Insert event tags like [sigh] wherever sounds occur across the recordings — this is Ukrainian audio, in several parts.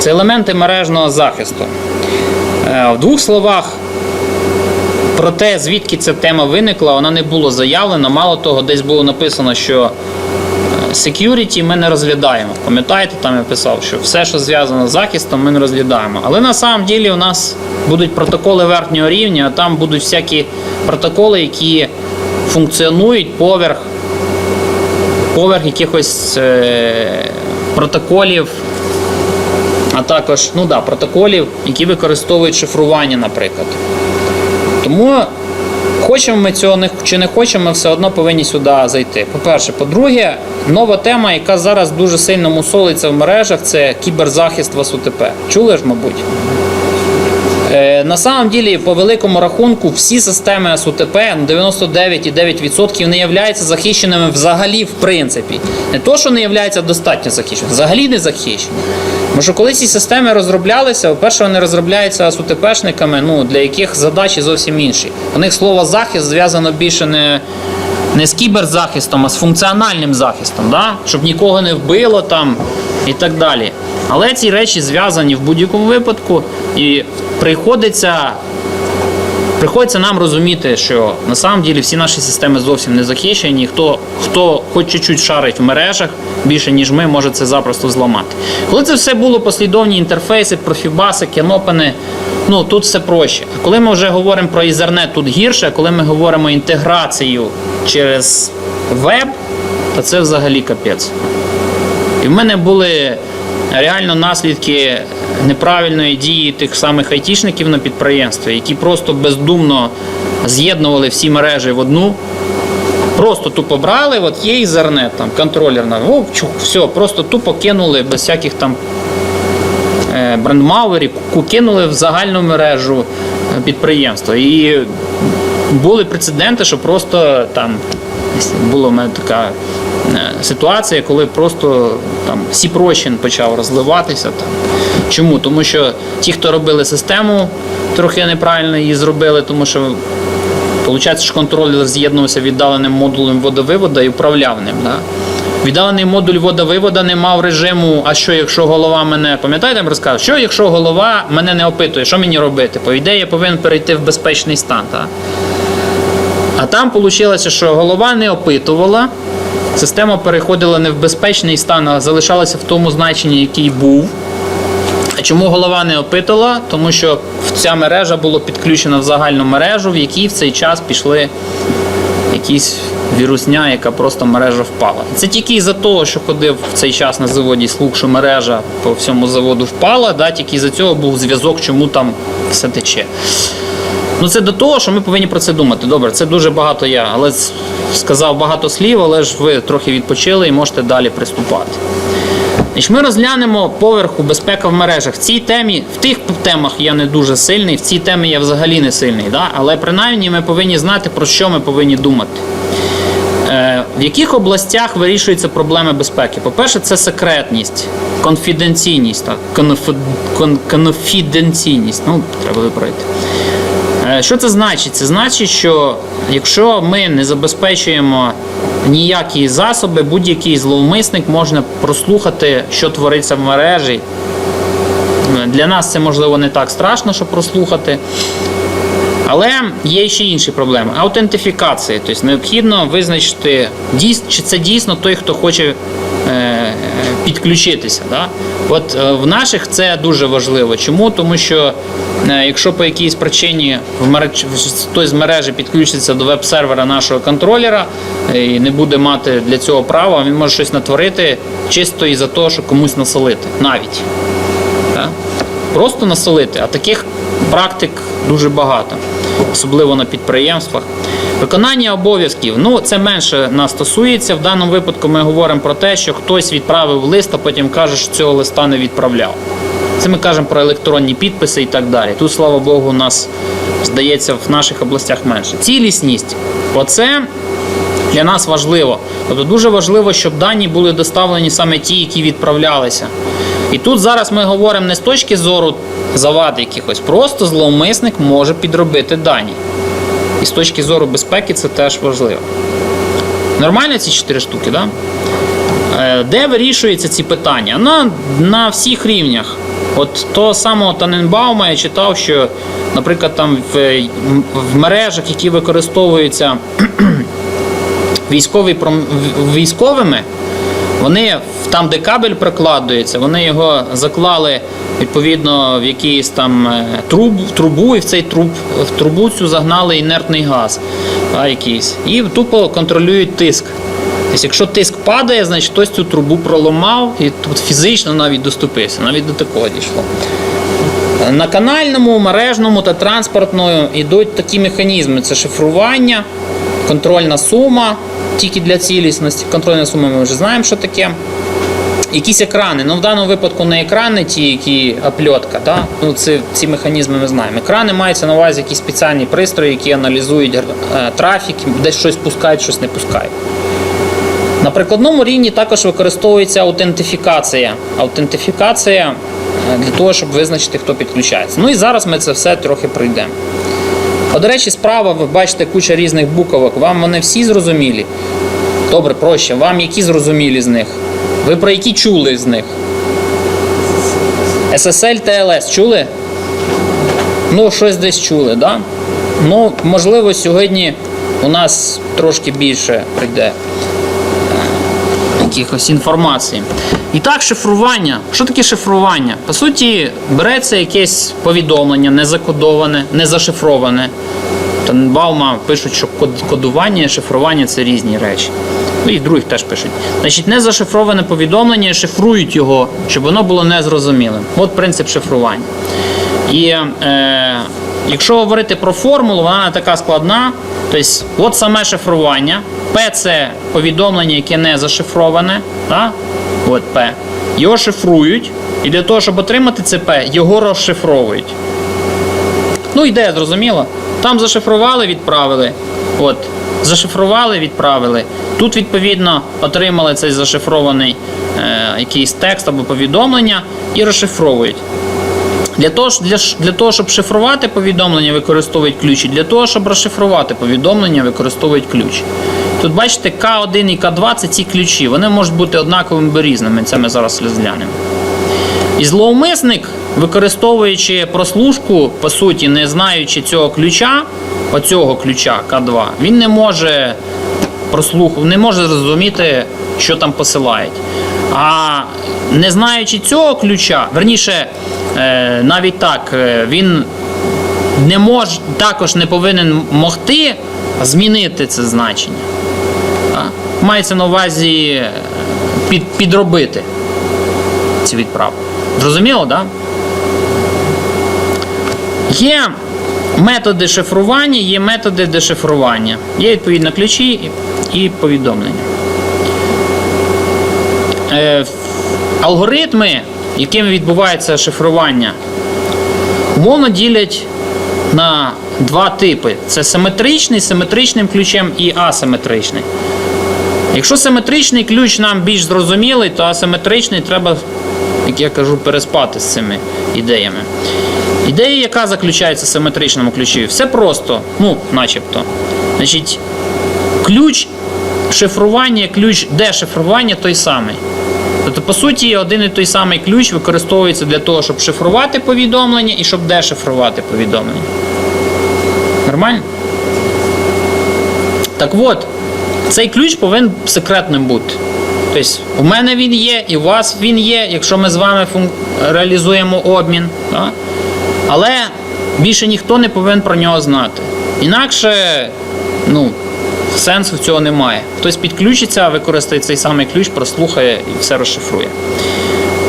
Це елементи мережного захисту. Е, В двох словах про те, звідки ця тема виникла, вона не було заявлено. Мало того, десь було написано, що е, security ми не розглядаємо. Пам'ятаєте, там я писав, що все, що зв'язано з захистом, ми не розглядаємо. Але на самом ділі у нас будуть протоколи верхнього рівня, а там будуть всякі протоколи, які функціонують поверх, поверх якихось е, протоколів а також ну да, протоколів, які використовують шифрування, наприклад. Тому хочемо ми цього чи не хочемо, ми все одно повинні сюди зайти. По-перше, по-друге, нова тема, яка зараз дуже сильно мусолиться в мережах, це кіберзахист в СУТП. Чули ж, мабуть? На самом ділі, по великому рахунку, всі системи СУТП, ну, 99,9% не являються захищеними взагалі в принципі. Не то, що не являються достатньо захищеними, взагалі не захищені. Тому що коли ці системи розроблялися, по-перше, вони розробляються СУТПшниками, ну, для яких задачі зовсім інші. У них слово захист зв'язано більше не. Не з кіберзахистом, а з функціональним захистом, да? щоб нікого не вбило там і так далі. Але ці речі зв'язані в будь-якому випадку, і приходиться, приходиться нам розуміти, що на самом ділі всі наші системи зовсім не захищені. Хто, хто хоч чуть-чуть шарить в мережах більше, ніж ми, може це запросто зламати. Коли це все було послідовні інтерфейси, профібаси, кенопени, ну тут все проще. А коли ми вже говоримо про Ethernet, тут гірше, а коли ми говоримо інтеграцію через веб, то це взагалі капець. І в мене були реально наслідки неправильної дії тих самих айтішників на підприємстві, які просто бездумно з'єднували всі мережі в одну. Просто тупо брали, от є Ethernet, там контролерна, о, чух, все, просто тупо кинули без всяких там е, брендмауерів, кинули в загальну мережу е, підприємства. І були прецеденти, що просто там була в мене така ситуація, коли просто там Сіпрощин почав розливатися. Там. Чому? Тому що ті, хто робили систему, трохи неправильно її зробили, тому що Получається, що контролер з'єднувався віддаленим модулем водовивода і управляв ним. Да? Віддалений модуль водовивода не мав режиму, а що якщо голова мене, пам'ятаєте, я розказав, що якщо голова мене не опитує, що мені робити? По ідеї, я повинен перейти в безпечний стан. Так? А там вийшло, що голова не опитувала, система переходила не в безпечний стан, а залишалася в тому значенні, який був. Чому голова не опитала? Тому що ця мережа була підключена в загальну мережу, в якій в цей час пішли якісь вірусня, яка просто мережа впала. Це тільки із-за того, що ходив в цей час на заводі слух, що мережа по всьому заводу впала, да, тільки із-за цього був зв'язок, чому там все тече. Ну це до того, що ми повинні про це думати. Добре, це дуже багато я, але сказав багато слів, але ж ви трохи відпочили і можете далі приступати. Значить, Ми розглянемо поверху безпека в мережах. В цій темі, в тих темах я не дуже сильний, в цій темі я взагалі не сильний. Да? Але принаймні ми повинні знати, про що ми повинні думати. Е, в яких областях вирішуються проблеми безпеки? По-перше, це секретність, конфіденційність. Так? Конф- кон- Конфіденційність. Ну, треба виправити. Е, Що це значить? Це значить, що якщо ми не забезпечуємо ніякі засоби, будь-який зловмисник може прослухати, що твориться в мережі. Е, Для нас це можливо не так страшно, щоб прослухати. Але є ще інші проблеми. Аутентифікація. Тобто необхідно визначити, чи це дійсно той, хто хоче е, підключитися. Да? От в наших це дуже важливо. Чому? Тому що якщо по якійсь причині хтось з мережі підключиться до веб-сервера нашого контролера е, і не буде мати для цього права, він може щось натворити чисто із-за того, що комусь насолити. Навіть. Да? Просто насолити. А таких практик дуже багато, особливо на підприємствах. Виконання обов'язків. Ну, це менше нас стосується. В даному випадку ми говоримо про те, що хтось відправив лист, а потім каже, що цього листа не відправляв. Це ми кажемо про електронні підписи і так далі. Тут, слава Богу, у нас здається в наших областях менше. Цілісність. Оце для нас важливо. Тобто дуже важливо, щоб дані були доставлені саме ті, які відправлялися. І тут зараз ми говоримо не з точки зору завад якихось, просто зловмисник може підробити дані. І з точки зору безпеки це теж важливо. Нормально ці чотири штуки, да? Е, Де вирішуються ці питання? На, на всіх рівнях. От того самого Таненбаума я читав, що, наприклад, там в, в мережах, які використовуються [clears throat] військові, військовими, вони там, де кабель прокладується, вони його заклали відповідно в якийсь там е, труб, трубу, і в цей труб, в трубу цю загнали інертний газ а, якийсь. І тупо контролюють тиск. Тобто, якщо тиск падає, значить хтось цю трубу проламав і тут фізично навіть доступився, навіть до такого дійшло. На канальному, мережному та транспортному йдуть такі механізми: це шифрування, контрольна сума тільки для цілісності. Контрольна сума ми вже знаємо, що таке. Якісь екрани. Ну, в даному випадку не екрани, ті, які опльотка, да? ну, це, ці механізми ми знаємо. Екрани маються на увазі якісь спеціальні пристрої, які аналізують е, трафік, десь щось пускають, щось не пускають. На прикладному рівні також використовується аутентифікація. Аутентифікація е, для того, щоб визначити, хто підключається. Ну і зараз ми це все трохи пройдемо. До речі, справа, ви бачите куча різних буквок. Вам вони всі зрозумілі? Добре, проще. Вам які зрозумілі з них? Ви про які чули з них? SSL, TLS чули? Ну, щось десь чули, да? Ну, можливо, сьогодні у нас трошки більше прийде якихось інформації. І так, шифрування. Що таке шифрування? По суті, береться якесь повідомлення, незакодоване, не зашифроване. Таненбаума пишуть, що кодування і шифрування це різні речі. Ну і других теж пишуть. Значить, незашифроване повідомлення шифрують його, щоб воно було незрозумілим. От принцип шифрування. І е, якщо говорити про формулу, вона не така складна. Тобто, от саме шифрування. П це повідомлення, яке не зашифроване. Да? От П. Його шифрують. І для того, щоб отримати це П, його розшифровують. Ну, ідея зрозуміла. Там зашифрували, відправили. От. Зашифрували, відправили. Тут, відповідно, отримали цей зашифрований е, якийсь текст або повідомлення і розшифровують. Для того, для, для того, щоб шифрувати повідомлення, використовують ключі. Для того, щоб розшифрувати повідомлення, використовують ключ. Тут бачите, К1 і К2 це ці ключі. Вони можуть бути однаковими або різними. Це ми зараз розглянемо. І зловмисник, використовуючи прослушку, по суті, не знаючи цього ключа, оцього ключа К2, він не може прослуху, не може зрозуміти, що там посилають. А не знаючи цього ключа, верніше, е, навіть так, е, він не може, також не повинен могти змінити це значення. Мається на увазі е, під, підробити ці відправки. Зрозуміло, так? Да? Є методи шифрування, є методи дешифрування. Є відповідно ключі і повідомлення. Е, алгоритми, якими відбувається шифрування, умовно ділять на два типи: це симетричний, симетричним ключем і асиметричний. Якщо симетричний ключ нам більш зрозумілий, то асиметричний треба, як я кажу, переспати з цими ідеями. Ідея, яка заключається в симетричному ключі, все просто, ну, начебто. Значить, ключ шифрування, ключ дешифрування той самий. Тобто, по суті, один і той самий ключ використовується для того, щоб шифрувати повідомлення і щоб дешифрувати повідомлення. Нормально? Так от, цей ключ повинен секретним бути. Тобто, у мене він є, і у вас він є, якщо ми з вами реалізуємо обмін. Да? Але більше ніхто не повинен про нього знати. Інакше, ну, сенсу цього немає. Хтось підключиться, використає цей самий ключ, прослухає і все розшифрує.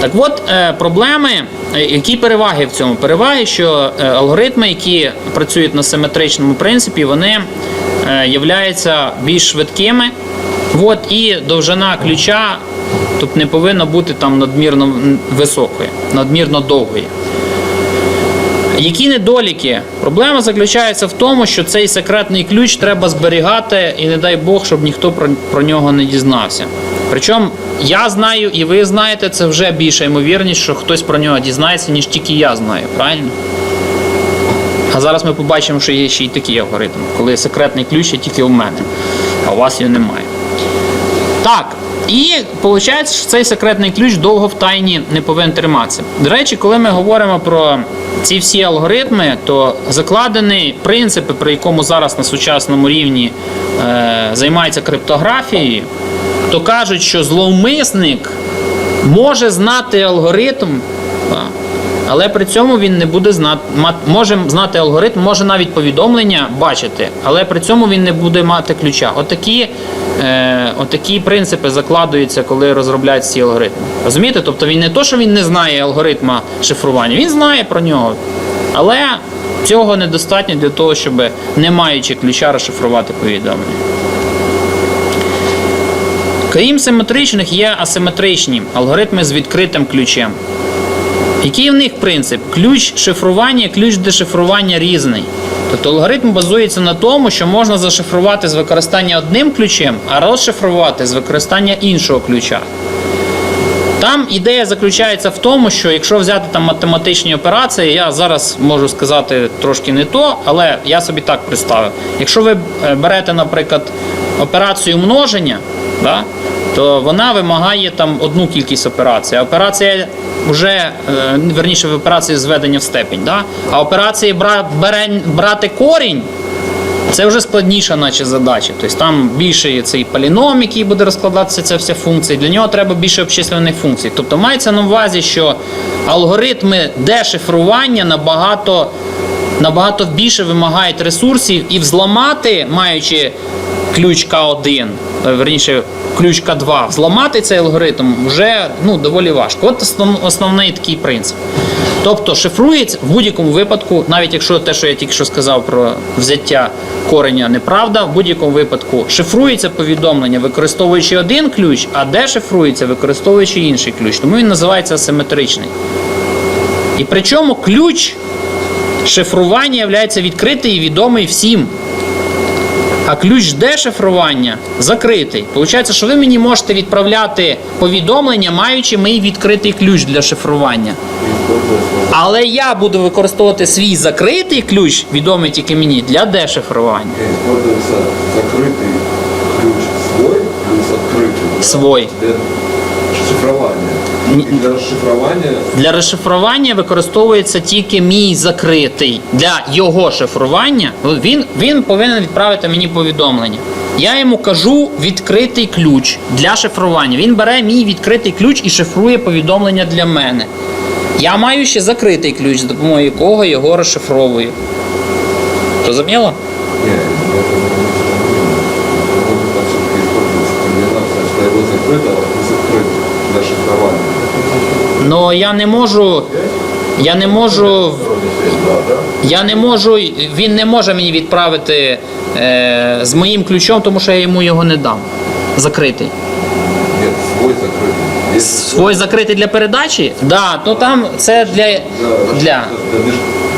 Так от, е, проблеми, е, які переваги в цьому? Переваги, що е, алгоритми, які працюють на симетричному принципі, вони являються більш швидкими. От, і довжина ключа тут не повинна бути там надмірно високою, надмірно довгою. Які недоліки? Проблема заключається в тому, що цей секретний ключ треба зберігати, і не дай Бог, щоб ніхто про, про нього не дізнався. Причому я знаю і ви знаєте, це вже більша ймовірність, що хтось про нього дізнається, ніж тільки я знаю, правильно? А зараз ми побачимо, що є ще й такий алгоритм, коли секретний ключ є тільки у мене, а у вас його немає. Так, І виходить, що цей секретний ключ довго в тайні не повинен триматися. До речі, коли ми говоримо про ці всі алгоритми, то закладені принципи, при якому зараз на сучасному рівні е, займається криптографією, то кажуть, що зловмисник може знати алгоритм. Але при цьому він не буде знати, може знати алгоритм, може навіть повідомлення бачити, але при цьому він не буде мати ключа. Отакі, е, отакі принципи закладуються, коли розробляють ці алгоритми. Розумієте? Тобто він не то, що він не знає алгоритма шифрування, він знає про нього. Але цього недостатньо для того, щоб не маючи ключа розшифрувати повідомлення. Крім симетричних, є асиметричні алгоритми з відкритим ключем. Який в них принцип? Ключ шифрування, ключ дешифрування різний. Тобто алгоритм базується на тому, що можна зашифрувати з використання одним ключем, а розшифрувати з використання іншого ключа. Там ідея заключається в тому, що якщо взяти там математичні операції, я зараз можу сказати трошки не то, але я собі так представив. Якщо ви е, берете, наприклад, операцію множення, да, то вона вимагає там одну кількість операцій. Операція вже е, верніше в операції зведення в степінь. Да? А операції брати корінь. Це вже складніша, наче задача. Тобто там більше є цей поліном, який буде розкладатися ця вся функція. Для нього треба більше обчислених функцій. Тобто мається на увазі, що алгоритми дешифрування набагато, набагато більше вимагають ресурсів і взламати, маючи ключ К1, е, верніше ключ К2, взламати цей алгоритм вже ну, доволі важко. От основний такий принцип. Тобто шифрується в будь-якому випадку, навіть якщо те, що я тільки що сказав про взяття кореня, неправда, в будь-якому випадку шифрується повідомлення, використовуючи один ключ, а дешифрується, використовуючи інший ключ. Тому він називається асиметричний. І причому ключ шифрування є відкритий і відомий всім А ключ дешифрування закритий. Получається, що ви мені можете відправляти повідомлення, маючи мій відкритий ключ для шифрування. Але я буду використовувати свій закритий ключ, відомий тільки мені, для дешифрування. Используется закрытый ключ свой плюс открытый. Свой. для расшифрования Для розшифрування використовується тільки мій закритий. Для його шифрування він, він повинен відправити мені повідомлення. Я йому кажу відкритий ключ для шифрування. Він бере мій відкритий ключ і шифрує повідомлення для мене. Я маю ще закритий ключ, з допомогою якого його розшифровую. Зрозуміло? не, это может все-таки использоваться комбинация, что его закрытого плюс открытый для шифрования. Ну я не можу. Я не можу. Я не можу. Він не може мені відправити е, з моїм ключом, тому що я йому його не дам. Закритий. Нет, свой закрытый. Если Свой закритий для передачі? Да, ну там це для. для, для. для,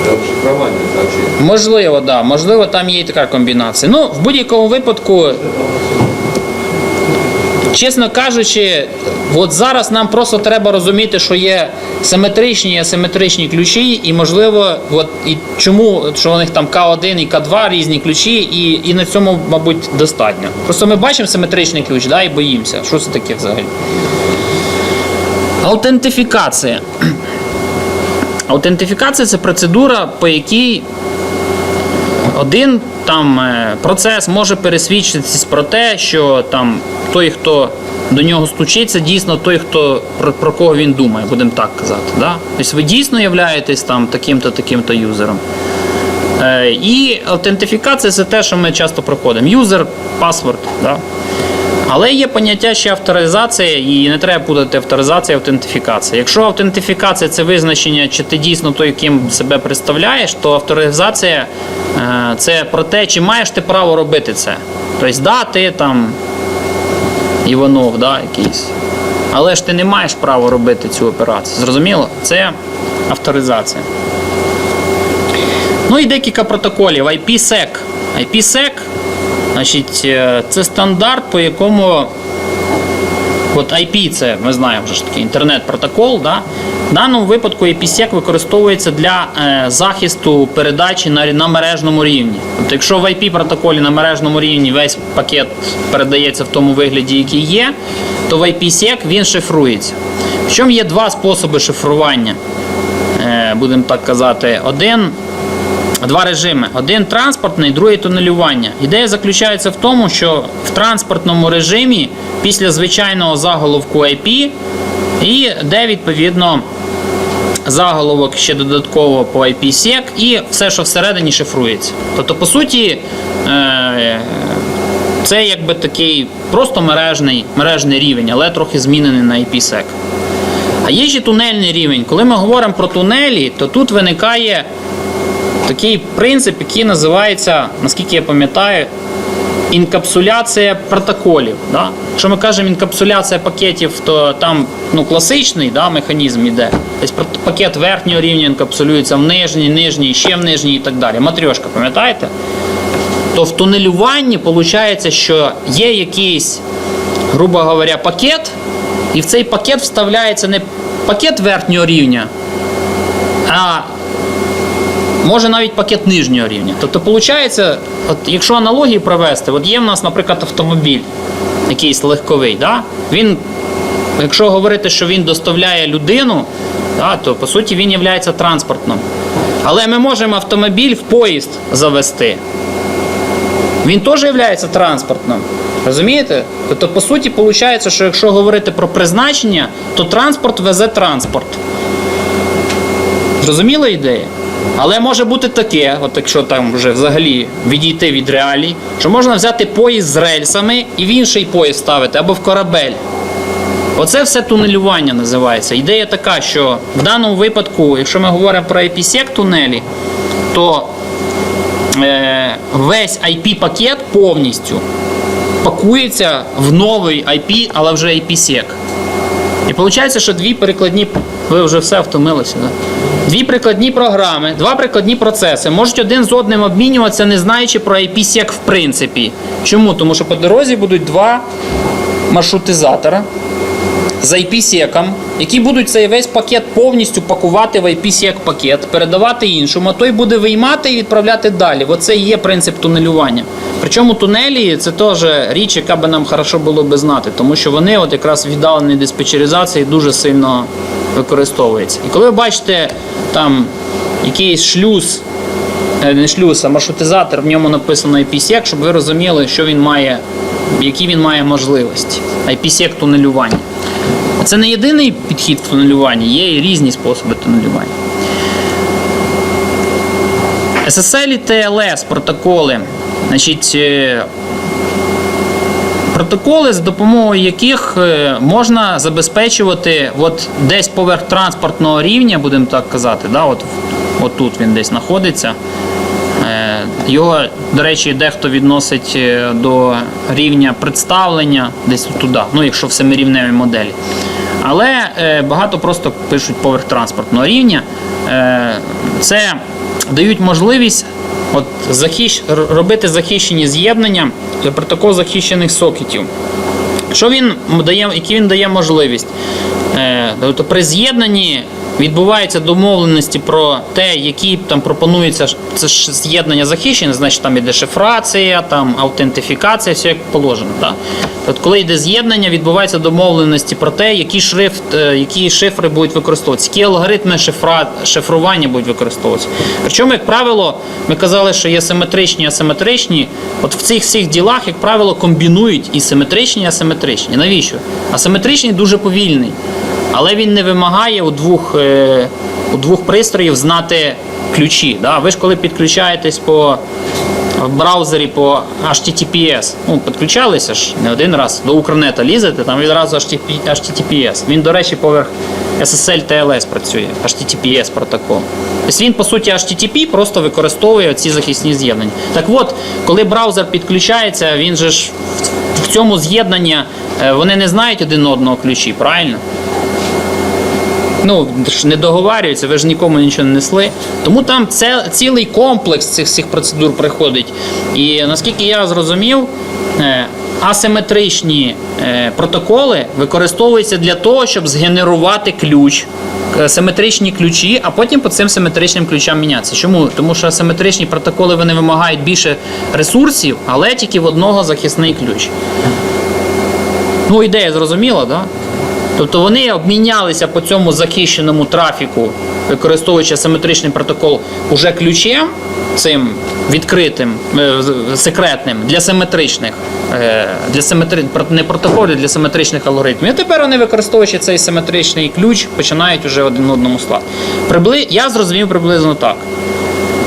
для шифрования сообщений. Можливо, да. Можливо, там є і така комбінація. Ну, в будь-якому випадку, чесно кажучи, от зараз нам просто треба розуміти, що є симетричні і асиметричні ключі, і можливо, от і чому що у них там К1 і К2 різні ключі, і, і на цьому, мабуть, достатньо. Просто ми бачимо симетричний ключ, да, і боїмося. Що це таке взагалі? Аутентифікація. Аутентифікація це процедура, по якій один там е, процес може пересвідчитись про те, що там той, хто до нього стучиться, дійсно той, хто про, про кого він думає, будемо так казати. Да? Тобто ви дійсно являєтесь там таким-то таким-то юзером. Е, і аутентифікація це те, що ми часто проходимо. Юзер, паспорт. Да? Але є поняття ще авторизація, і не треба путати авторизація і аутентифікація. Якщо аутентифікація це визначення, чи ти дійсно той, ким себе представляєш, то авторизація е, це про те, чи маєш ти право робити це. Тобто, да, ти там Іванов, да, якийсь. Але ж ти не маєш права робити цю операцію. Зрозуміло? Це авторизація. Ну і декілька протоколів. IPsec. IPsec, значить, е, це стандарт, по якому От IP це ми знаємо вже ж таки інтернет-протокол. Да? В даному випадку IPsec використовується для е, захисту передачі на, мережному рівні. Тобто, якщо в IP протоколі на мережному рівні весь пакет передається в тому вигляді, який є, то в IPsec він шифрується. Причому є два способи шифрування, е, будемо так казати. Один Два режими: один транспортний, другий тунелювання. Ідея заключається в тому, що в транспортному режимі після звичайного заголовку IP і де відповідно заголовок ще додатково по IPsec і все, що всередині шифрується. Тобто, по суті, е, це якби такий просто мережний, мережний рівень, але трохи змінений на IPsec. А є ще тунельний рівень. Коли ми говоримо про тунелі, то тут виникає такий принцип, який називається, наскільки я пам'ятаю, інкапсуляція протоколів. Да? Якщо ми кажемо інкапсуляція пакетів, то там ну, класичний да, механізм іде. Тобто пакет верхнього рівня інкапсулюється в нижній, нижній, ще в нижній і так далі. Матрьошка, пам'ятаєте? То в тунелюванні виходить, що є якийсь, грубо говоря, пакет, і в цей пакет вставляється не пакет верхнього рівня, а може навіть пакет нижнього рівня. Тобто, виходить, от якщо аналогії провести, от є в нас, наприклад, автомобіль якийсь легковий, да? він, якщо говорити, що він доставляє людину, да, то по суті він є транспортним. Але ми можемо автомобіль в поїзд завести. Він теж є транспортним. Розумієте? Тобто, по суті, виходить, що якщо говорити про призначення, то транспорт везе транспорт. Зрозуміла ідея? Але може бути таке, от якщо там вже взагалі відійти від реалій, що можна взяти поїзд з рельсами і в інший поїзд ставити або в корабель. Оце все тунелювання називається. Ідея така, що в даному випадку, якщо ми говоримо про IPsec тунелі, то е, весь IP-пакет повністю пакується в новий IP, але вже IPsec. І виходить, що дві перекладні, ви вже все втомилися, да? Дві прикладні програми, два прикладні процеси можуть один з одним обмінюватися, не знаючи про IPsec в принципі. Чому? Тому що по дорозі будуть два маршрутизатора з IPsec, які будуть цей весь пакет повністю пакувати в IPsec пакет, передавати іншому, а той буде виймати і відправляти далі. Оце і є принцип тунелювання. Причому тунелі це теж річ, яка би нам хорошо було би знати, тому що вони от якраз в віддаленій диспетчеризації дуже сильно використовуються. І коли ви бачите там якийсь шлюз, е, не шлюз, а маршрутизатор, в ньому написано IPsec, щоб ви розуміли, що він має, які він має можливості. IPsec тунелювання. Це не єдиний підхід в тунелюванні, є і різні способи тунелювання. SSL і TLS протоколи. Значить, е, протоколи, за допомогою яких е, можна забезпечувати от десь поверх транспортного рівня, будемо так казати, да, от, от тут він десь знаходиться. Е, Його, до речі, дехто відносить е, до рівня представлення десь туди, ну якщо в семирівневій моделі. Але багато просто пишуть поверх транспортного рівня. Це дають можливість от, захищ... робити захищені з'єднання протокол захищених сокетів. Що він дає, які він дає можливість? Е, тобто при з'єднанні відбуваються домовленості про те, які там пропонуються це ж з'єднання захищене, значить там іде шифрація, там аутентифікація, все як положено. Так? От коли йде з'єднання, відбуваються домовленості про те, які шрифт, е, які шифри будуть використовуватися, які алгоритми шифра, шифрування будуть використовуватися. Причому, як правило, ми казали, що є симетричні асиметричні. От в цих всіх ділах, як правило, комбінують і симетричні, і асиметричні. Навіщо? Асиметричний дуже повільний, але він не вимагає у двох, е, у двох пристроїв знати ключі. Да? Ви ж коли підключаєтесь по в браузері по HTTPS. Ну, підключалися ж не один раз до Укрнета лізете, там відразу HTTP HTTPS. Він, до речі, поверх SSL TLS працює, HTTPS протокол. Тобто він, по суті, HTTP просто використовує ці захисні з'єднання. Так от, коли браузер підключається, він же ж в- в цьому з'єднанні е, вони не знають один одного ключі, правильно? Ну, не договарюються, ви ж нікому нічого не несли. Тому там це, цілий комплекс цих всіх процедур приходить. І наскільки я зрозумів, е, асиметричні е, протоколи використовуються для того, щоб згенерувати ключ, е, симетричні ключі, а потім по цим симетричним ключам мінятися. Чому? Тому що асиметричні протоколи вони вимагають більше ресурсів, але тільки в одного захисний ключ. Ну, ідея зрозуміла, да? Тобто вони обмінялися по цьому захищеному трафіку, використовуючи асиметричний протокол уже ключем, цим відкритим, е, секретним для симетричних, е, для симетри... не протоколів, для симетричних алгоритмів. І тепер вони, використовуючи цей симетричний ключ, починають уже один одному слати. Прибли... Я зрозумів приблизно так.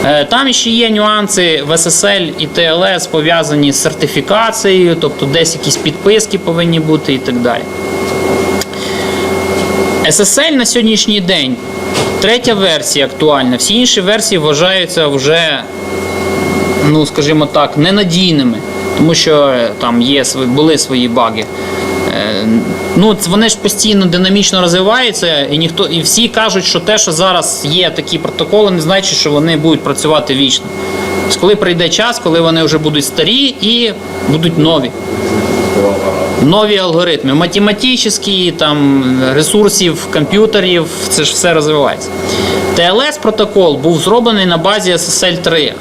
Е, Там ще є нюанси в SSL і TLS пов'язані з сертифікацією, тобто десь якісь підписки повинні бути і так далі. SSL на сьогоднішній день третя версія актуальна. Всі інші версії вважаються вже, ну скажімо так, ненадійними, тому що е, там є були свої баги. Е, Ну, вони ж постійно динамічно розвиваються, і ніхто і всі кажуть, що те, що зараз є такі протоколи, не значить, що вони будуть працювати вічно. Тобто, коли прийде час, коли вони вже будуть старі і будуть нові нові алгоритми, математичні, там ресурсів, комп'ютерів, це ж все розвивається. TLS протокол був зроблений на базі SSL 3,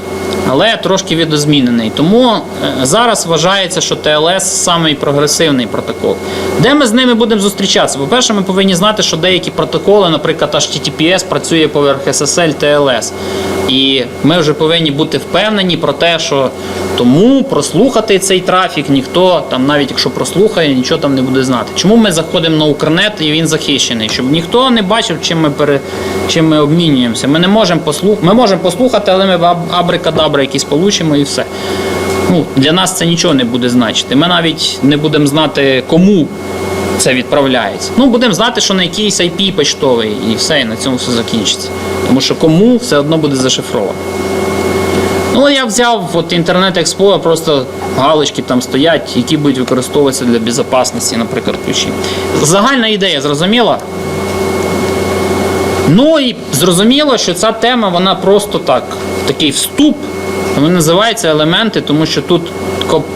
але трошки відозмінений. Тому е, зараз вважається, що TLS самий прогресивний протокол. Де ми з ними будемо зустрічатися? По-перше, ми повинні знати, що деякі протоколи, наприклад, HTTPS працює поверх SSL TLS. І ми вже повинні бути впевнені про те, що тому прослухати цей трафік ніхто там, навіть якщо прослухає, нічого там не буде знати. Чому ми заходимо на Укрнет і він захищений? Щоб ніхто не бачив, чим ми пере, чим ми обмінюємося. Ми не можемо послухати. Ми можемо послухати, але ми аб- абрикадабри якісь получимо і все. Ну, для нас це нічого не буде значити. Ми навіть не будемо знати, кому це відправляється. Ну, будемо знати, що на якийсь IP почтовий, і все, і на цьому все закінчиться. Тому що кому все одно буде зашифровано. Ну, я взяв от Internet Explorer, просто галочки там стоять, які будуть використовуватися для безпечності, наприклад, ключі. Загальна ідея зрозуміла? Ну і зрозуміло, що ця тема вона просто так, такий вступ. Він називається елементи, тому що тут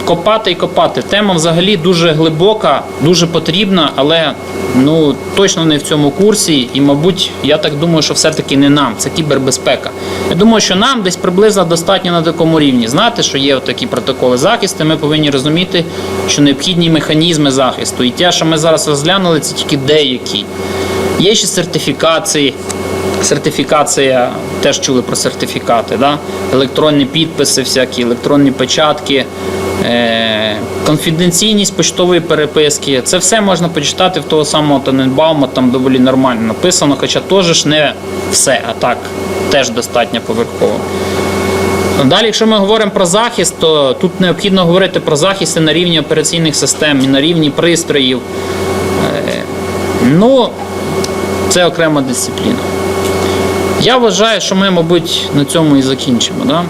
копати і копати. Тема взагалі дуже глибока, дуже потрібна, але ну точно не в цьому курсі. І, мабуть, я так думаю, що все-таки не нам. Це кібербезпека. Я думаю, що нам десь приблизно достатньо на такому рівні. Знати, що є такі протоколи захисту. Ми повинні розуміти, що необхідні механізми захисту. І те, що ми зараз розглянули, це тільки деякі. Є ще сертифікації. Сертифікація, теж чули про сертифікати, да? електронні підписи, всякі, електронні печатки, е- конфіденційність почтової переписки. Це все можна почитати в того самого Тоненбаума, там доволі нормально написано, хоча теж ж не все, а так, теж достатньо поверхово. Далі, якщо ми говоримо про захист, то тут необхідно говорити про захисти на рівні операційних систем і на рівні пристроїв. Е, Ну, це окрема дисципліна. Я вважаю, що ми, мабуть, на цьому і закінчимо. Да?